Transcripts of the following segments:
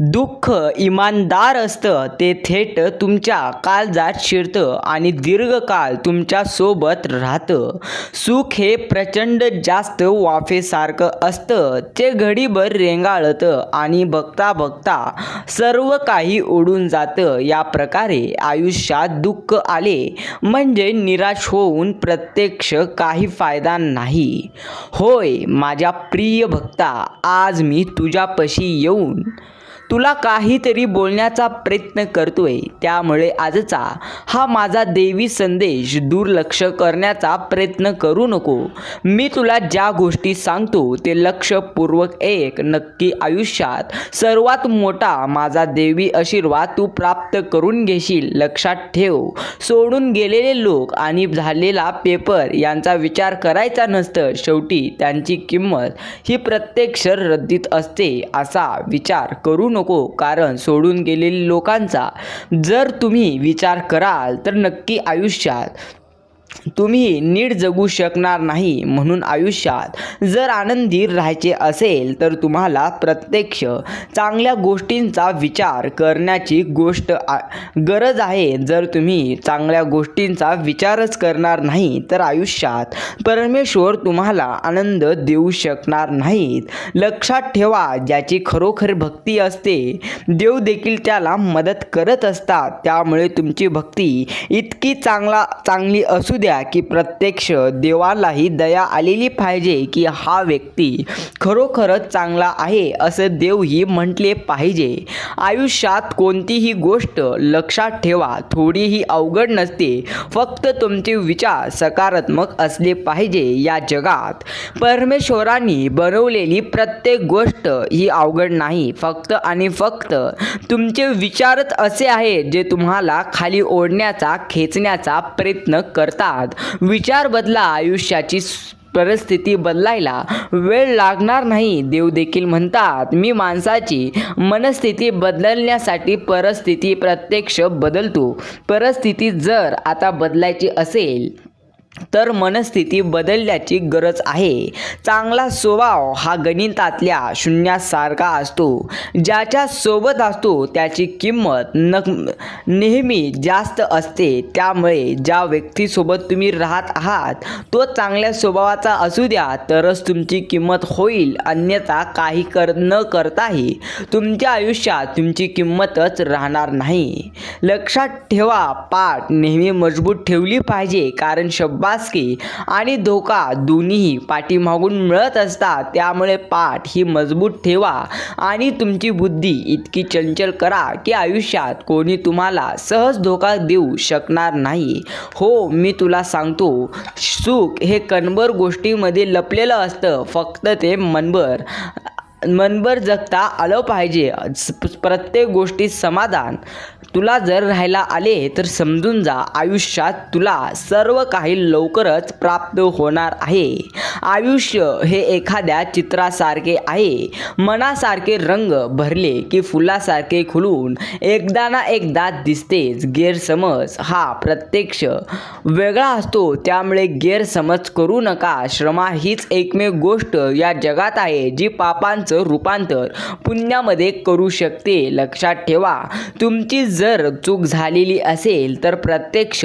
दुःख इमानदार असतं ते थेट तुमच्या काळजात शिरतं आणि दीर्घकाळ तुमच्यासोबत राहतं. सुख हे प्रचंड जास्त वाफेसारखं असतं ते घडीभर रेंगाळतं आणि बघता बघता सर्व काही उडून जातं. या प्रकारे आयुष्यात दुःख आले म्हणजे निराश होऊन प्रत्यक्ष काही फायदा नाही. होय माझ्या प्रिय भक्ता आज मी तुझ्यापाशी येऊन तुला काहीतरी बोलण्याचा प्रयत्न करतोय. त्यामुळे आजचा हा माझा देवी संदेश दुर्लक्ष करण्याचा प्रयत्न करू नको. मी तुला ज्या गोष्टी सांगतो ते लक्षपूर्वक एक नक्की आयुष्यात सर्वात मोठा माझा देवी आशीर्वाद तू प्राप्त करून घेशील. लक्षात ठेव. सोडून गेलेले लोक आणि झालेला पेपर यांचा विचार करायचा नसतं. शेवटी त्यांची किंमत ही प्रत्यक्ष रद्दीत असते असा विचार करू नको. नको. कारण सोडून गेलेल्या लोकांचा जर तुम्ही विचार कराल तर नक्की आयुष्यात तुम्ही नीट जगू शकणार नाही म्हणून आयुष्यात जर आनंदी राहायचे असेल तर तुम्हाला प्रत्यक्ष चांगल्या गोष्टींचा विचार करण्याची गोष्ट आ गरज आहे. जर तुम्ही चांगल्या गोष्टींचा विचारच करणार नाही तर आयुष्यात परमेश्वर तुम्हाला आनंद देऊ शकणार नाहीत. लक्षात ठेवा ज्याची खरोखर भक्ती असते देव देखील त्याला मदत करत असतात. त्यामुळे तुमची भक्ती इतकी चांगला चांगली असू द्या. की प्रत्यक्ष देवालाही दया आलेली पाहिजे की हा व्यक्ती खरोखरच चांगला आहे असं देवही म्हटले पाहिजे. आयुष्यात कोणतीही गोष्ट लक्षात ठेवा थोडीही अवघड नसते. फक्त तुमचे विचार सकारात्मक असले पाहिजे या जगात. परमेश्वरांनी बनवलेली प्रत्येक गोष्ट ही अवघड नाही. फक्त आणि फक्त तुमचे विचारच असे आहेत जे तुम्हाला खाली ओढण्याचा खेचण्याचा प्रयत्न करतात. विचार बदला आयुष्याची परिस्थिती बदलायला वेळ लागणार नाही देव देखील म्हणतात. मी माणसाची मनस्थिती बदलण्यासाठी परिस्थिती प्रत्यक्ष बदलतो. परिस्थिती जर आता बदलायची असेल तर मनस्थिती बदलण्याची गरज आहे. चांगला स्वभाव हा गणितातल्या शून्यासारखा असतो. ज्याच्या सोबत असतो त्याची किंमत नक नेहमी जास्त असते. त्यामुळे ज्या व्यक्तीसोबत तुम्ही राहत आहात तो चांगल्या स्वभावाचा असू द्या तरच तुमची किंमत होईल. अन्यथा काही कर न करताही तुमच्या आयुष्यात तुमची किंमतच राहणार नाही. लक्षात ठेवा पाठ नेहमी मजबूत ठेवली पाहिजे कारण शब्द बास्की आणि धोका दोन्हीही पाठीमागून मिळत असतात त्यामुळे पाठ ही मजबूत ठेवा. आणि तुमची बुद्धी इतकी चंचल करा की आयुष्यात कोणी तुम्हाला सहज धोका देऊ शकणार नाही. हो मी तुला सांगतो सुख हे कणभर गोष्टीमध्ये लपलेलं असतं फक्त ते मनभर. मनभर जगता आलं पाहिजे. प्रत्येक गोष्टीत समाधान. तुला जर राहायला आले तर समजून जा आयुष्यात तुला सर्व काही लवकरच प्राप्त होणार आहे. आयुष्य हे एखाद्या चित्रासारखे आहे. मनासारखे रंग भरले की फुलासारखे खुलून एकदा ना एकदा दिसतेच. गैरसमज हा प्रत्यक्ष वेगळा असतो. त्यामुळे गैरसमज करू नका. श्रमा हीच एकमेव गोष्ट या जगात आहे जी पापांचं रूपांतर पुण्यामध्ये करू शकते. लक्षात ठेवा तुमची जर चूक झालेली असेल तर प्रत्यक्ष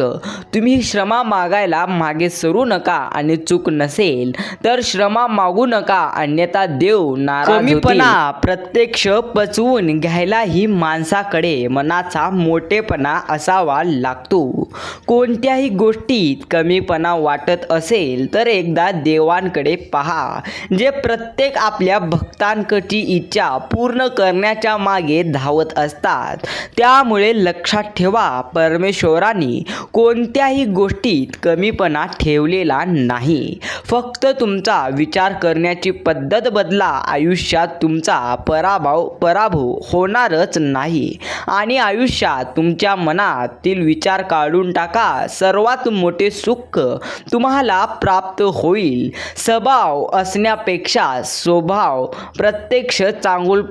तुम्ही श्रमा मागायला मागे सरू नका आणि चूक नसेल तर श्रमा मागू नका. अन्यथा देव नारामीपणा प्रत्यक्ष पचवून घ्यायलाही माणसाकडे मनाचा मोठेपणा असावा लागतो. कोणत्याही गोष्टीत कमीपणा वाटत असेल तर एकदा देवांकडे पहा. जे प्रत्येक आपल्या भक्तांकडची इच्छा पूर्ण करण्याच्या मागे धावत असतात. त्यामुळे लक्षात ठेवा परमेश्वराने कोणत्याही गोष्टीत कमीपणा ठेवलेला नाही. फक्त तुमचा विचार करण्याची पद्धत बदला आयुष्यात तुमचा पराभव पराभव होणारच नाही. आणि आयुष्यात तुमच्या मनातील विचार काढून टाका सर्वात मोठे सुख तुम्हाला प्राप्त होईल. स्वभाव असण्यापेक्षा स्वभाव प्रत्यक्ष चांगुल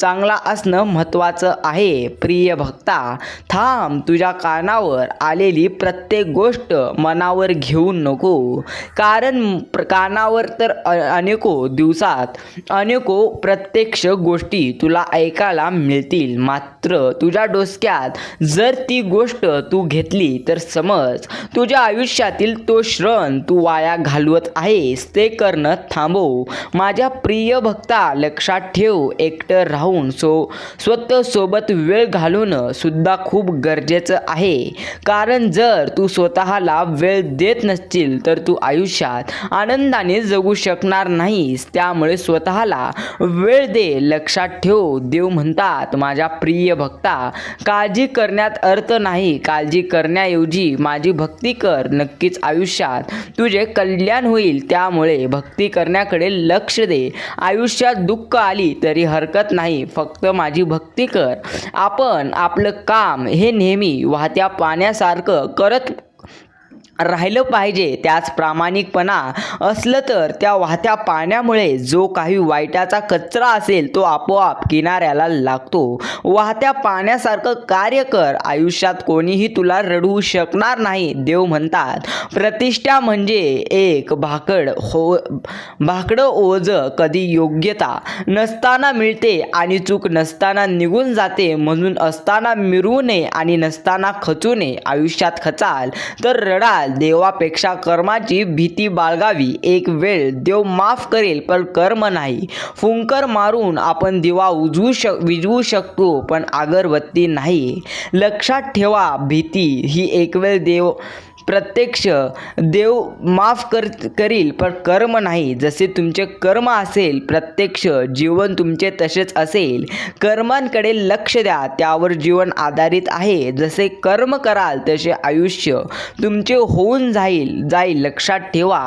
चांगला असणं महत्त्वाचं आहे. प्रिय भक्ता थांब. तुझ्या कानावर आलेली प्रत्येक गोष्ट मनावर घेऊ नको. कारण प्र कानावर तर अनेको दिवसात अनेको प्रत्यक्ष गोष्टी तुला ऐकायला मिळतील. मात्र तुझ्या डोसक्यात जर ती गोष्ट तू घेतली तर समज तुझ्या आयुष्यातील तो श्रण तू वाया घालवत आहेस. ते करणं थांबव. माझ्या प्रिय भक्ता लक्षात ठेव. एकटं राहून सो स्वतः सोबत वेळ घालवणं सुद्धा खूप गरजेचं आहे. कारण जर तू स्वतःला वेळ देत नसशील तर तू आयुष्यात आनंदाने जगू शकणार नाहीस. त्यामुळे स्वतःला वेळ दे लक्षात ठेव. देव म्हणतात माझ्या प्रिय भक्ता काळजी करण्यात अर्थ नाही. काळजी करण्याऐवजी माझी भक्ती कर. नक्कीच आयुष्यात तुझे कल्याण होईल. त्यामुळे भक्ती करण्याकडे लक्ष दे. आयुष्यात दुःख आली तरी हरकत नाही. फक्त माझी भक्ती कर. आपण आपलं काम हे नेहमी वाहत्या पाण्यासारखं करत राहिलं पाहिजे त्याच प्रामाणिकपणा असलं तर त्या वाहत्या पाण्यामुळे जो काही वाईटाचा कचरा असेल तो आपोआप किनाऱ्याला लागतो. वाहत्या पाण्यासारखं कार्य कर आयुष्यात कोणीही तुला रडवू शकणार नाही देव म्हणतात. प्रतिष्ठा म्हणजे एक भाकड हो भाकडं ओझ कधी योग्यता नसताना मिळते आणि चूक नसताना निघून जाते. म्हणून असताना मिरवू नये आणि नसताना खचू नये. आयुष्यात खचाल तर रडाल. देवापेक्षा कर्माची भीती बाळगावी. एक वेळ देव माफ करेल पण कर्म नाही. फुंकर मारून आपण दिवा उजवू शक विजवू शकतो पण अगरबत्ती नाही. लक्षात ठेवा भीती ही एक वेळ देव प्रत्यक्ष देव माफ कर करील पण कर्म नाही. जसे तुमचे कर्म असेल प्रत्यक्ष जीवन तुमचे तसेच असेल. कर्मांकडे लक्ष द्या त्यावर जीवन आधारित आहे. जसे कर्म कराल तसे आयुष्य तुमचे होऊन जाईल जाईल लक्षात ठेवा.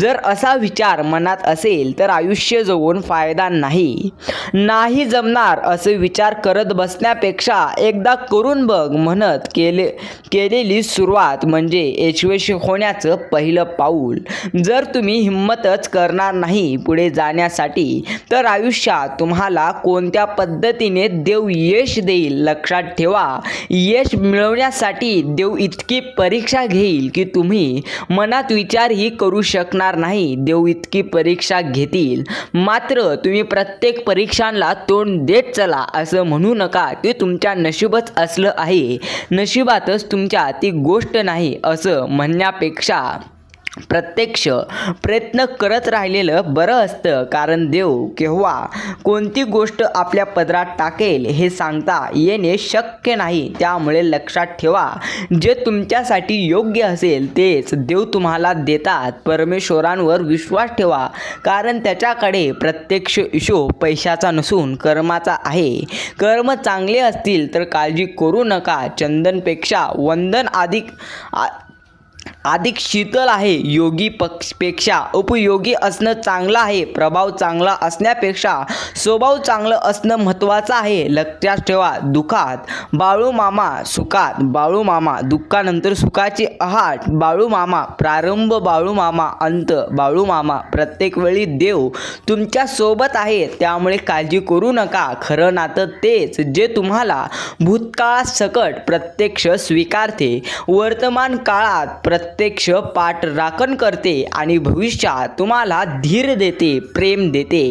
जर असा विचार मनात असेल तर आयुष्य जगून फायदा नाही. नाही जमणार असे विचार करत बसण्यापेक्षा एकदा करून बघ म्हणत केले केलेली सुरुवात म्हणजे यशस्वी होण्याचं पहिलं पाऊल. जर तुम्ही हिंमतच करणार नाही पुढे जाण्यासाठी तर आयुष्यात तुम्हाला कोणत्या पद्धतीने देव यश देईल लक्षात ठेवा. यश मिळवण्यासाठी देव इतकी परीक्षा घेईल की तुम्ही मनात विचारही करू शकणार नाही. देव इतकी परीक्षा घेतील. मात्र तुम्ही प्रत्येक परीक्षांना तोंड देत चला असं म्हणू नका. ते तुमच्या नशिबच असलं आहे. नशिबातच तुमच्या ती गोष्ट नाही असं म्हणण्यापेक्षा प्रत्यक्ष प्रयत्न करत राहिलेलं बरं असतं. कारण देव केव्हा कोणती गोष्ट आपल्या पदरात टाकेल हे सांगता येणे शक्य नाही. त्यामुळे लक्षात ठेवा जे तुमच्यासाठी योग्य असेल तेच देव तुम्हाला देतात. परमेश्वरांवर विश्वास ठेवा कारण त्याच्याकडे प्रत्यक्ष हिशोब पैशाचा नसून कर्माचा आहे. कर्म चांगले असतील तर काळजी करू नका. चंदनपेक्षा वंदन अधिक अधिक शीतल आहे. योगी पक्षपेक्षा उपयोगी असणं चांगलं आहे. प्रभाव चांगला असण्यापेक्षा स्वभाव चांगलं असणं महत्त्वाचं आहे. लक्षात ठेवा दुःखात बाळू मामा सुखात बाळू मामा दुःखानंतर सुखाचे आहाट बाळू मामा प्रारंभ बाळू मामा अंत बाळू मामा प्रत्येक वेळी देव तुमच्यासोबत आहे. त्यामुळे काळजी करू नका. खरं नातं तेच जे तुम्हाला भूतकाळात सकट प्रत्यक्ष स्वीकारते. वर्तमान काळात प्रत्यक्ष पाठ राखण करते आणि भविष्यात तुम्हाला धीर देते प्रेम देते.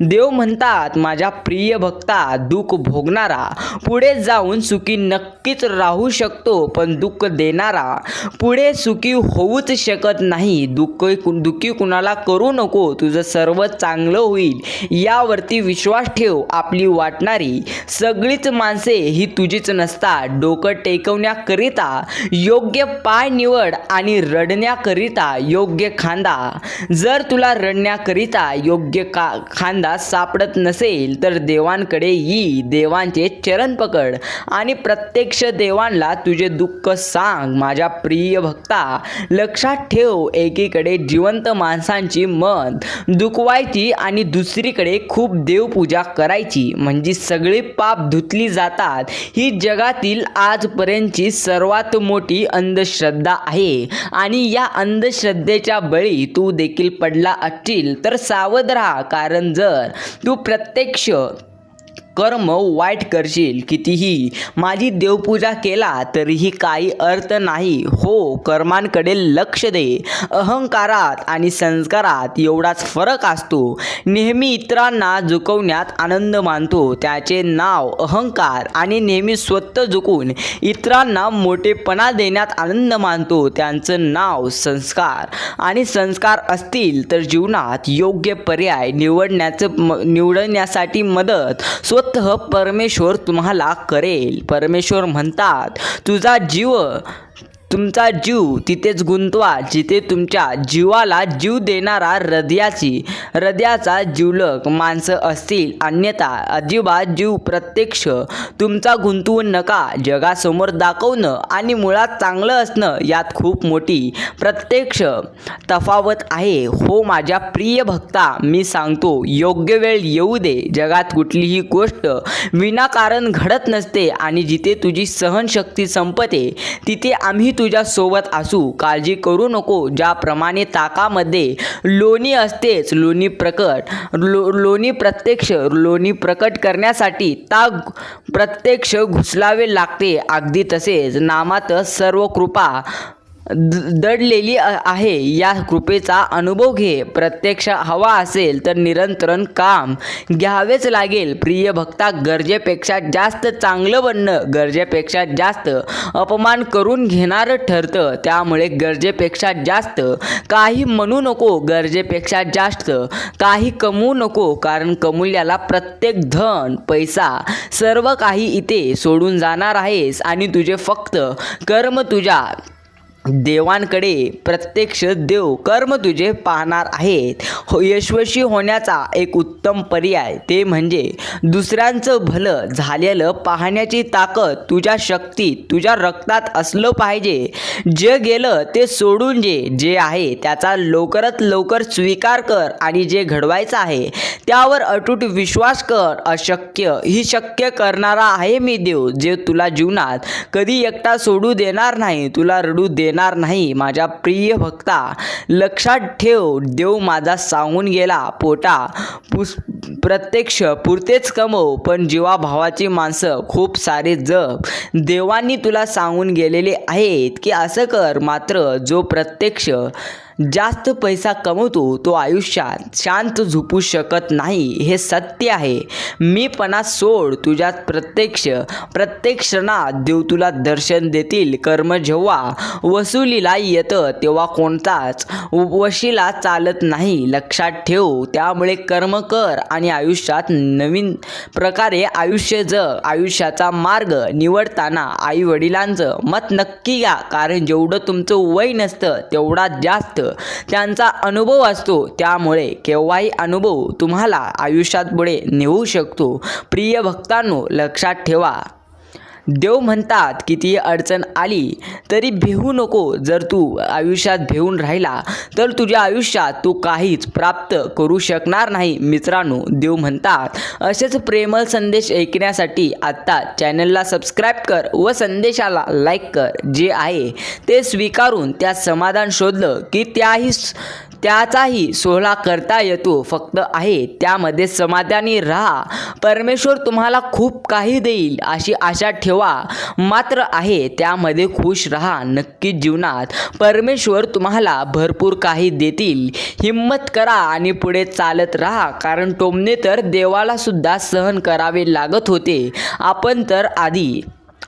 देव म्हणतात माझ्या प्रिय भक्ता दुःख भोगणारा पुढे जाऊन सुखी नक्कीच राहू शकतो पण दुःख देणारा पुढे सुखी होऊच शकत नाही. दुःख दुःखी कुणाला करू नको तुझं सर्व चांगलं होईल. यावरती विश्वास ठेव आपली वाटणारी सगळीच माणसे ही तुझीच नसतात. डोकं टेकवण्याकरिता योग्य पाय निवड आणि आणि रडण्याकरिता योग्य खांदा. जर तुला रडण्याकरिता योग्य का खांदा सापडत नसेल तर देवांकडे ये देवांचे चरण पकड आणि प्रत्यक्ष देवांना तुझे दुःख सांग. माझ्या प्रिय भक्ता लक्षात ठेव एकीकडे जिवंत माणसांची मन दुखवायची आणि दुसरीकडे खूप देवपूजा करायची. म्हणजे सगळी पाप धुतली जातात. ही जगातील आजपर्यंतची सर्वात मोठी अंधश्रद्धा आहे. आणि या अंधश्रद्धेच्या बळी तू देखील पडला असशील तर सावध राहा कारण जर तू प्रत्यक्ष कर्म वाईट करशील कितीही. माझी देवपूजा केला तरीही काही अर्थ नाही. हो कर्मांकडे लक्ष दे. अहंकारात आणि संस्कारात एवढाच फरक असतो. नेहमी इतरांना झुकवण्यात आनंद मानतो. त्याचे नाव अहंकार आणि नेहमी स्वतः झुकून इतरांना मोठेपणा देण्यात आनंद मानतो. त्यांचं नाव संस्कार. आणि संस्कार असतील तर जीवनात योग्य पर्याय निवडण्याचं म निवडण्यासाठी मदत स्वत परमेश्वर तुम्हाला करेल. परमेश्वर म्हणतात तुझा जीव तुमचा जीव तिथेच गुंतवा जिथे तुमच्या जीवाला जीव देणारा हृदयाची हृदयाचा जीवलक माणसं असतील. अन्यथा अजिबात जीव प्रत्यक्ष. तुमचा गुंतवून नका. जगासमोर दाखवणं आणि मुळात चांगलं असणं यात खूप मोठी प्रत्यक्ष तफावत आहे. हो माझ्या प्रिय भक्ता मी सांगतो योग्य वेळ येऊ दे. जगात कुठलीही गोष्ट विनाकारण घडत नसते आणि जिथे तुझी सहनशक्ती संपते तिथे आम्ही तुझ्या सोबत असू. काळजी करू नको. ज्याप्रमाणे ताकामध्ये लोणी असतेच लोणी प्रकट लो लोणी प्रत्यक्ष लोणी प्रकट करण्यासाठी ताक प्रत्यक्ष घुसलावे लागते. अगदी तसेच नामात सर्व कृपा दडलेली आहे. या कृपेचा अनुभव घे. प्रत्यक्ष हवा असेल तर निरंतरण काम घ्यावेच लागेल. प्रिय भक्ता गरजेपेक्षा जास्त चांगलं बनणं गरजेपेक्षा जास्त अपमान करून घेणारं ठरतं. त्यामुळे गरजेपेक्षा जास्त काही म्हणू नको गरजेपेक्षा जास्त काही कमवू नको कारण कमवल्याला प्रत्येक धन पैसा सर्व काही इथे सोडून जाणार आहेस आणि तुझे फक्त कर्म तुझ्या देवांकडे प्रत्यक्ष देव कर्म तुझे पाहणार आहेत. हो यशस्वी होण्याचा एक उत्तम पर्याय ते म्हणजे दुसऱ्यांचं भलं झालेलं पाहण्याची ताकद तुझ्या शक्तीत तुझ्या रक्तात असलं पाहिजे. जे गेलं ते सोडून जे जे आहे त्याचा लवकरात लवकर स्वीकार कर आणि जे घडवायचं आहे त्यावर अटूट विश्वास कर. अशक्य ही शक्य करणारा आहे मी देव जे तुला जीवनात कधी एकटा सोडू देणार नाही तुला रडू दे येणार नाही. माझ्या प्रिय भक्ता लक्षात ठेव देव माझा सांगून गेला पोटा पुस प्रत्यक्ष पुरतेच कमव पण जीवाभावाची माणसं खूप सारे जप. देवांनी तुला सांगून गेलेले आहेत की असं कर मात्र जो प्रत्यक्ष जास्त पैसा कमवतो तो आयुष्यात शांत झोपू शकत नाही. हे सत्य आहे. मीपणा सोड तुझ्यात प्रत्यक्ष प्रत्येक क्षणात देव तुला दर्शन देतील. कर्म जेव्हा वसुलीला येतं तेव्हा कोणताच उपवशीला चालत नाही. लक्षात ठेव त्यामुळे कर्म कर आणि आयुष्यात नवीन प्रकारे आयुष्य जग. आयुष्याचा मार्ग निवडताना आई वडिलांचं मत नक्की घ्या. कारण जेवढं तुमचं वय नसतं तेवढा जास्त त्यांचा अनुभव असतो त्यामुळे केव्हाही अनुभव तुम्हाला आयुष्यात पुढे नेऊ शकतो. प्रिय भक्तांनो लक्षात ठेवा. देव म्हणतात किती अडचण आली तरी भिवू नको. जर तू आयुष्यात भिवून राहिला तर तुझ्या आयुष्यात तू काहीच प्राप्त करू शकणार नाही. मित्रांनो देव म्हणतात. असेच प्रेमळ संदेश ऐकण्यासाठी आत्ता चॅनलला सबस्क्राईब कर व संदेशाला लाईक कर. जे आहे ते स्वीकारून त्यात समाधान शोधलं की त्याही त्याचाही सोहळा करता येतो. फक्त आहे त्यामध्ये समाधानी राहा. परमेश्वर तुम्हाला खूप काही देईल अशी आशा ठेवा. मात्र आहे त्यामध्ये खुश राहा नक्की जीवनात. परमेश्वर तुम्हाला भरपूर काही देतील. हिम्मत करा आणि पुढे चालत राहा. कारण टोमणे तर देवाला सुद्धा सहन करावे लागत होते. आपण तर आधी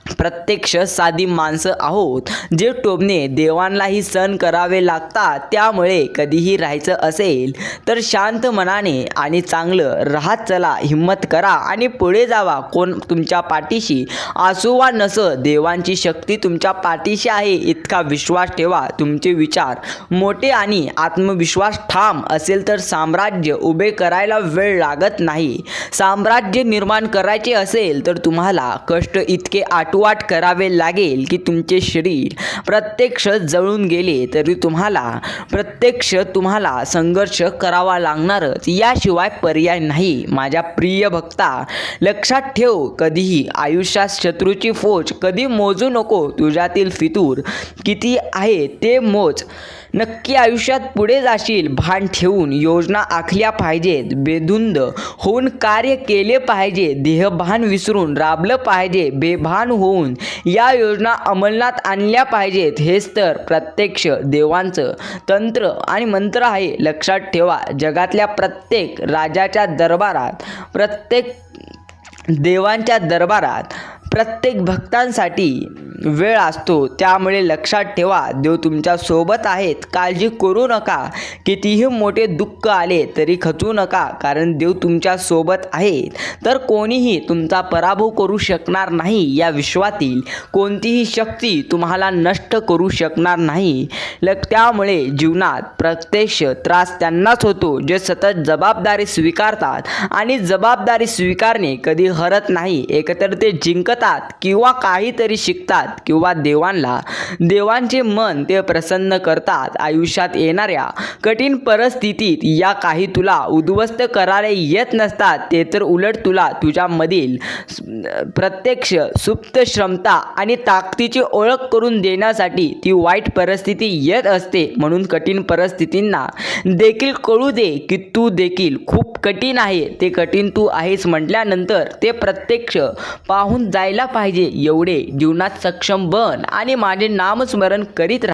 प्रत्यक्ष साधी माणसं आहोत. जे टोमणे देवांनाही सण करावे लागतात त्यामुळे कधीही राहायचं असेल तर शांत मनाने आणि चांगलं राहत चला हिम्मत करा आणि पुढे जावा. कोण तुमच्या पाठीशी असो वा नसं देवांची शक्ती तुमच्या पाठीशी आहे. इतका विश्वास ठेवा. तुमचे विचार मोठे आणि आत्मविश्वास ठाम असेल तर साम्राज्य उभे करायला वेळ लागत नाही. साम्राज्य निर्माण करायचे असेल तर तुम्हाला कष्ट इतके आठ आटवाट करावे लागेल की तुमचे शरीर प्रत्यक्ष जळून गेले तरी तुम्हाला प्रत्यक्ष तुम्हाला संघर्ष करावा लागणारच. याशिवाय पर्याय नाही. माझ्या प्रिय भक्ता लक्षात ठेव कधीही आयुष्यात शत्रूची फौज कधी मोजू नको. तुझ्यातील फितूर किती आहे ते मोज. नक्की आयुष्यात पुढे जाशील. भान ठेवून योजना आखल्या पाहिजेत. बेधुंद होऊन कार्य केले पाहिजे. देहभान विसरून राबलं पाहिजे. बेभान होऊन या योजना अंमलात आणल्या पाहिजेत. हेच तर प्रत्यक्ष देवांचं तंत्र आणि मंत्र आहे. लक्षात ठेवा जगातल्या प्रत्येक राजाच्या दरबारात प्रत्येक देवांच्या दरबारात प्रत्येक भक्तांसाठी वेळ असतो त्यामुळे लक्षात ठेवा देव तुमच्यासोबत आहेत. काळजी करू नका. कितीही मोठे दुःख आले तरी खचू नका कारण देव तुमच्यासोबत आहेत. तर कोणीही तुमचा पराभव करू शकणार नाही या विश्वातील. कोणतीही शक्ती तुम्हाला नष्ट करू शकणार नाही. ल त्यामुळे जीवनात प्रत्यक्ष त्रास त्यांनाच होतो जे सतत जबाबदारी स्वीकारतात. आणि जबाबदारी स्वीकारणे कधी हरत नाही. एकतर ते जिंकत जिंकतात किंवा काहीतरी शिकतात किंवा देवांना देवांचे मन ते प्रसन्न करतात आयुष्यात येणाऱ्या कठीण परिस्थितीत या काही तुला उद्ध्वस्त करायला येत नसतात ते तर उलट तुला तुझ्यामधील प्रत्यक्ष सुप्त क्षमता आणि ताकदीची ओळख करून देण्यासाठी ती वाईट परिस्थिती येत असते. म्हणून कठीण परिस्थितींना देखील कळू दे की तू देखील खूप कठीण आहे. ते कठीण तू आहेस म्हटल्यानंतर ते प्रत्यक्ष पाहून जायला पाहिजे. एवढे जीवनात सक्षम बन आणि माझे नामस्मरण करीत राहा.